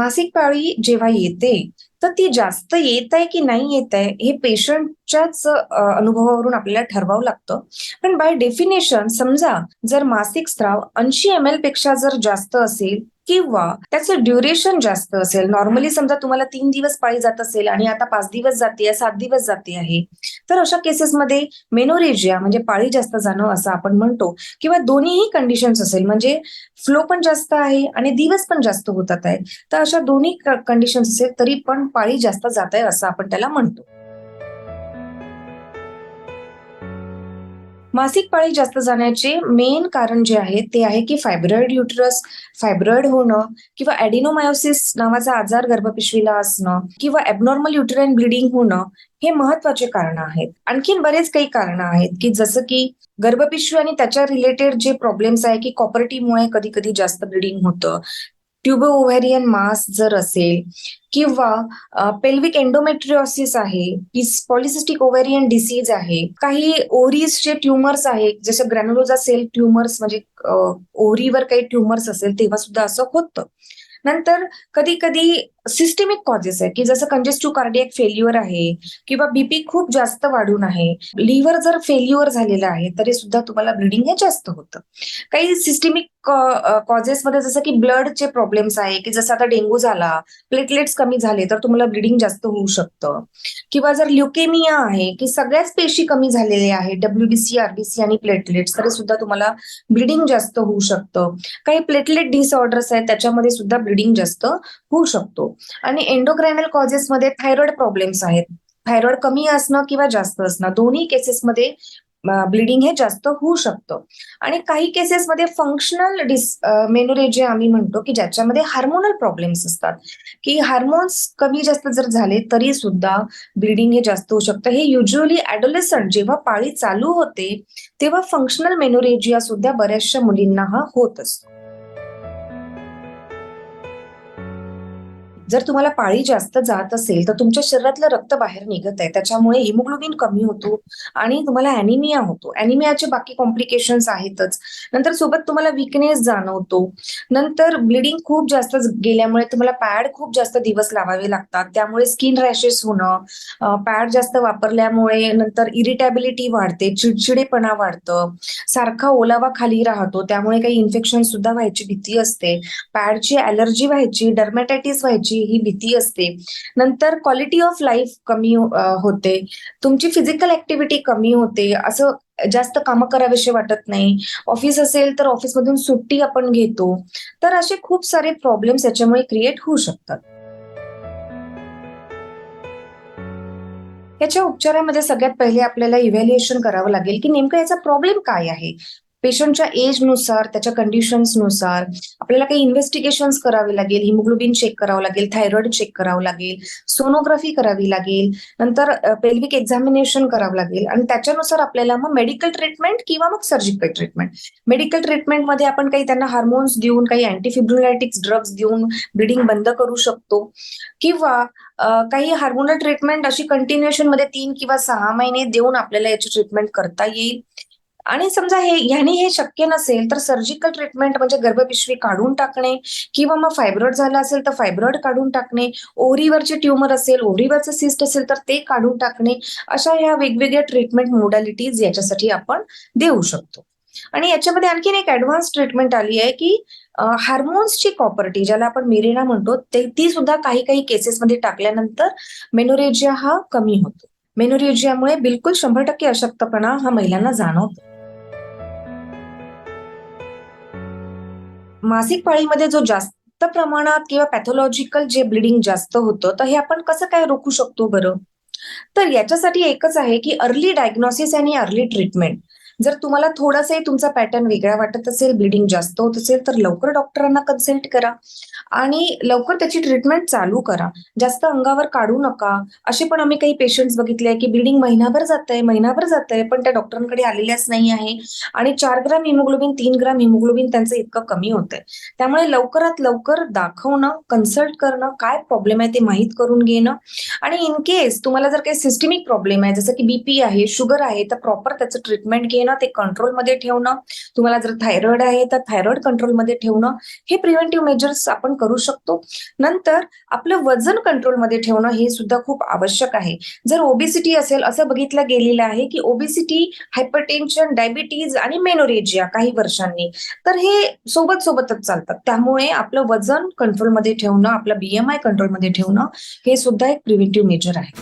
मासिक पाळी जेव्हा येते तर ती जास्त येत आहे की नाही येत आहे हे पेशंटच्याच अनुभवावरून आपल्याला ठरवावं लागतं. पण बाय डेफिनेशन समजा जर मासिक स्त्राव ऐंशी एम एलपेक्षा जर जास्त असेल किंवा त्याचं ड्युरेशन जास्त असेल नॉर्मली समजा तुम्हाला तीन दिवस पाळी जात असेल आणि आता पाच दिवस जाते सात दिवस जाते आहे तर अशा केसेसमध्ये मेनोरेजिया म्हणजे पाळी जास्त जाणं असं आपण म्हणतो किंवा दोन्हीही कंडिशन्स असेल म्हणजे फ्लो पण जास्त आहे आणि दिवस पण जास्त होतात आहे तर अशा दोन्ही कंडिशन्स असेल तरी पण पाळी जास्त जात आहे असं आपण त्याला म्हणतो. मासिक पाळी जास्त जाण्याचे मेन कारण जे आहे ते आहे की फायब्रॉइड युटरस फायब्रॉइड होणं किंवा ॲडिनोमायोसिस नावाचा आजार गर्भपिशवीला असणं किंवा ॲबनॉर्मल युटराईन ब्लिडिंग होणं हे महत्त्वाचे कारण आहेत. आणखीन बरेच काही कारण आहेत की जसं की गर्भपिशवी आणि त्याच्या रिलेटेड जे प्रॉब्लेम्स आहे की कॉपरेटीमुळे कधी कधी जास्त ब्लिडिंग होतं ट्युबो ओव्हेरियन मास जर असेल किंवा पेल्विक एन्डोमेट्रिओसिस आहे पॉलिसिस्टिक ओव्हेरियन डिसीज आहे काही ओरीजचे ट्युमर्स आहे जसं ग्रॅन्युलोजा सेल ट्युमर्स म्हणजे ओरीवर काही ट्युमर्स असेल तेव्हा सुद्धा असं होतं. नंतर कधी कधी सिस्टेमिक कॉजेस आहे. की जसं कंजेस्टिव्ह कार्डियक फेल्युअर आहे किंवा बीपी खूप जास्त वाढून आहे. लिव्हर जर फेल्युअर झालेलं आहे तरी सुद्धा तुम्हाला ब्लिडिंग हे जास्त होतं. काही सिस्टेमिक कॉजेस मध्ये जसं की ब्लडचे प्रॉब्लेम्स आहे की जसं आता डेंग्यू झाला प्लेटलेट्स कमी झाले तर तुम्हाला ब्लिडिंग जास्त होऊ शकतं. किंवा जर ल्युकेमिया आहे की सगळ्याच पेशी कमी झालेल्या आहे डब्ल्यूबीसी आरबीसी आणि प्लेटलेट्स तरी सुद्धा तुम्हाला ब्लिडिंग जास्त होऊ शकतं. काही प्लेटलेट डिसऑर्डर्स आहेत त्याच्यामध्ये सुद्धा ब्लिडिंग जास्त होऊ शकतो. आणि एंडोक्रायनल कॉजेसमध्ये थायरॉइड प्रॉब्लेम्स आहेत. थायरॉइड कमी असणं किंवा जास्त असणं दोन्ही केसेसमध्ये ब्लिडिंग हे जास्त होऊ शकतं. आणि काही केसेसमध्ये फंक्शनल डिस मेनोरेजिया आम्ही म्हणतो की ज्याच्यामध्ये हार्मोनल प्रॉब्लेम्स असतात. की हार्मोन्स कमी जास्त जर झाले तरी सुद्धा ब्लिडिंग हे जास्त होऊ शकतं. हे युजली ऍडोलेसंट जेव्हा पाळी चालू होते तेव्हा फंक्शनल मेनोरेजिया सुद्धा बऱ्याचशा मुलींना हा होत असतो. जर तुम्हाला पाळी जास्त जात असेल तर तुमच्या शरीरातलं रक्त बाहेर निघत आहे. त्याच्यामुळे हिमोग्लोबिन कमी होतो आणि तुम्हाला अॅनिमिया होतो. अॅनिमियाचे बाकी कॉम्प्लिकेशन्स आहेतच. नंतर सोबत तुम्हाला विकनेस जाणवतो. नंतर ब्लिडिंग खूप जास्त गेल्यामुळे तुम्हाला पॅड खूप जास्त दिवस लावावे लागतात. त्यामुळे स्किन रॅशेस होणं पॅड जास्त वापरल्यामुळे नंतर इरिटॅबिलिटी वाढते चिडचिडेपणा वाढतं सारखा ओलावा खाली राहतो. त्यामुळे काही इन्फेक्शन सुद्धा व्हायची भीती असते. पॅडची अलर्जी व्हायची डर्मॅटायटिस व्हायची ही भीती असते. नंतर क्वालिटी ऑफ लाईफ कमी होते. तुमची फिजिकल ऍक्टिव्हिटी कमी होते. असं जास्त कामं करावेसे वाटत नाही. ऑफिस असेल तर ऑफिसमधून सुट्टी आपण घेतो. तर असे खूप सारे प्रॉब्लेम्स याच्यामुळे क्रिएट होऊ शकतात. याच्या उपचारामध्ये सगळ्यात पहिले आपल्याला इव्हॅल्युएशन करावं लागेल की नेमकं याचा प्रॉब्लेम काय आहे? पेशंटच्या एजनुसार त्याच्या कंडिशन्सनुसार आपल्याला काही इन्व्हेस्टिगेशन करावे लागेल. हिमोग्लोबिन चेक करावं लागेल थायरॉइड चेक करावं लागेल सोनोग्राफी करावी लागेल नंतर पेल्विक एक्झामिनेशन करावं लागेल आणि त्याच्यानुसार आपल्याला मग मेडिकल ट्रीटमेंट किंवा मग सर्जिकल ट्रीटमेंट मेडिकल ट्रीटमेंटमध्ये आपण काही त्यांना हार्मोन्स देऊन काही अँटीफिब्रुलायटिक्स ड्रग्स देऊन ब्लिडिंग बंद करू शकतो. किंवा काही हार्मोनल ट्रीटमेंट अशी कंटिन्युएशनमध्ये तीन किंवा सहा महिने देऊन आपल्याला याची ट्रीटमेंट करता येईल. आणि समजा हे ह्याने हे शक्य नसेल तर सर्जिकल ट्रीटमेंट म्हणजे गर्भपिशवी काढून टाकणे किंवा मग फायब्रॉइड झालं असेल तर फायब्रॉइड काढून टाकणे. ओरीवरचे ट्युमर असेल ओव्हरीवरचं सिस्ट असेल तर ते काढून टाकणे. अशा ह्या वेगवेगळ्या ट्रीटमेंट मोडॅलिटीज याच्यासाठी आपण देऊ शकतो. आणि याच्यामध्ये आणखीन एक ऍडव्हान्स ट्रीटमेंट आली आहे की हार्मोन्सची कॉपर्टी ज्याला आपण मिरेना म्हणतो ते ती सुद्धा काही काही केसेसमध्ये टाकल्यानंतर मेनोरेजिया हा कमी होतो. मेनोरेजियामुळे बिलकुल शंभर टक्के अशक्तपणा हा महिलांना जाणवतो. मासिक पाळीमध्ये जो जास्त प्रमाणात किंवा पॅथॉलॉजिकल जे ब्लिडिंग जास्त होतं तर हे आपण कसं काय रोखू शकतो बरं? तर याच्यासाठी एकच आहे की अर्ली डायग्नोसिस आणि अर्ली ट्रीटमेंट जर तुम्हाला थोडासाही तुमचा पॅटर्न वेगळा वाटत असेल ब्लिडिंग जास्त होत असेल तर लवकर डॉक्टरांना कन्सल्ट करा. आणि लवकर त्याची ट्रीटमेंट चालू करा. जास्त अंगावर काढू नका. असे पण आम्ही काही पेशंट्स बघितले की ब्लिडिंग महिनाभर जात आहे महिनाभर जात आहे पण त्या डॉक्टरांकडे आलेल्याच नाही आहे. आणि चार ग्राम हिमोग्लोबिन तीन ग्राम हिमोग्लोबिन त्यांचं इतकं कमी होत आहे त्यामुळे लवकरात लवकर दाखवणं कन्सल्ट करणं काय प्रॉब्लेम आहे ते माहीत करून घेणं. आणि इन केस तुम्हाला जर काही सिस्टमिक प्रॉब्लेम आहे जसं की बीपी आहे शुगर आहे तर प्रॉपर त्याचं ट्रीटमेंट घेणं. ना ते कंट्रोलमध्ये ठेवणं. तुम्हाला जर थायरॉइड आहे तर थायरॉइड कंट्रोलमध्ये ठेवणं. हे प्रिव्हेंटिव्ह मेजर्स आपण करू शकतो. नंतर आपलं वजन कंट्रोलमध्ये ठेवणं हे सुद्धा खूप आवश्यक आहे. जर ओबेसिटी असेल असं बघितलं गेलेलं आहे की ओबेसिटी हायपरटेन्शन डायबिटीज आणि मेनोरेजिया काही वर्षांनी तर हे सोबत सोबतच चालतात. त्यामुळे आपलं वजन कंट्रोलमध्ये ठेवणं आपलं बीएमआय कंट्रोलमध्ये ठेवणं हे सुद्धा एक प्रिव्हेंटिव्ह मेजर आहे.